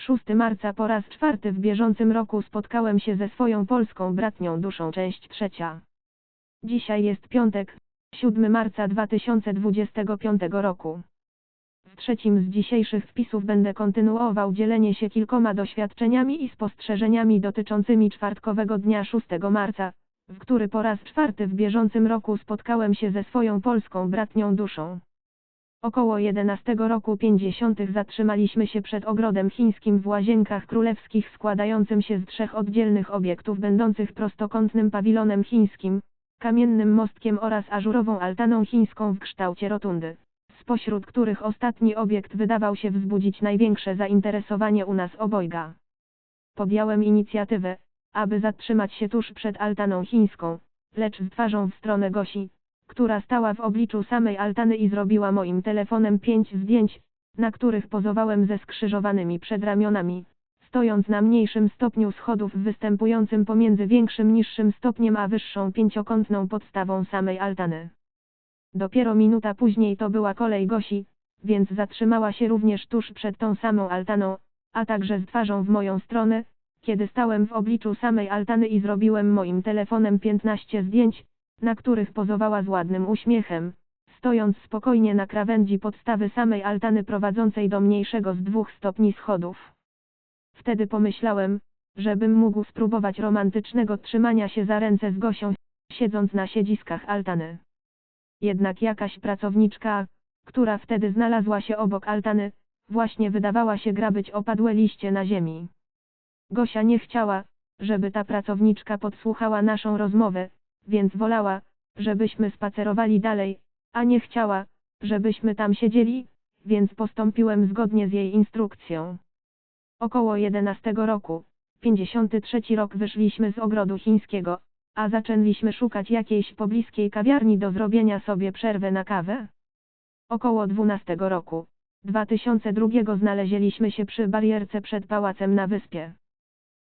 6 marca po raz czwarty w bieżącym roku spotkałem się ze swoją polską bratnią duszą. Część trzecia. Dzisiaj jest piątek, 7 marca 2025 roku. W trzecim z dzisiejszych wpisów będę kontynuował dzielenie się kilkoma doświadczeniami i spostrzeżeniami dotyczącymi czwartkowego dnia 6 marca, w który po raz czwarty w bieżącym roku spotkałem się ze swoją polską bratnią duszą. Około 11 roku 50 zatrzymaliśmy się przed ogrodem chińskim w Łazienkach Królewskich składającym się z trzech oddzielnych obiektów będących prostokątnym pawilonem chińskim, kamiennym mostkiem oraz ażurową altaną chińską w kształcie rotundy, spośród których ostatni obiekt wydawał się wzbudzić największe zainteresowanie u nas obojga. Podjąłem inicjatywę, aby zatrzymać się tuż przed altaną chińską, lecz z twarzą w stronę Gosi, która stała w obliczu samej altany i zrobiła moim telefonem pięć zdjęć, na których pozowałem ze skrzyżowanymi przedramionami, stojąc na mniejszym stopniu schodów występującym pomiędzy większym niższym stopniem a wyższą pięciokątną podstawą samej altany. Dopiero minuta później to była kolej Gosi, więc zatrzymała się również tuż przed tą samą altaną, a także z twarzą w moją stronę, kiedy stałem w obliczu samej altany i zrobiłem moim telefonem 15 zdjęć, na których pozowała z ładnym uśmiechem, stojąc spokojnie na krawędzi podstawy samej altany prowadzącej do mniejszego z dwóch stopni schodów. Wtedy pomyślałem, żebym mógł spróbować romantycznego trzymania się za ręce z Gosią, siedząc na siedziskach altany. Jednak jakaś pracowniczka, która wtedy znalazła się obok altany, właśnie wydawała się grabyć opadłe liście na ziemi. Gosia nie chciała, żeby ta pracowniczka podsłuchała naszą rozmowę, więc wolała, żebyśmy spacerowali dalej, a nie chciała, żebyśmy tam siedzieli, więc postąpiłem zgodnie z jej instrukcją. Około 11 roku, 53 rok wyszliśmy z ogrodu chińskiego, a zaczęliśmy szukać jakiejś pobliskiej kawiarni do zrobienia sobie przerwy na kawę. Około 12 roku, 2002 znaleźliśmy się przy barierce przed pałacem na wyspie.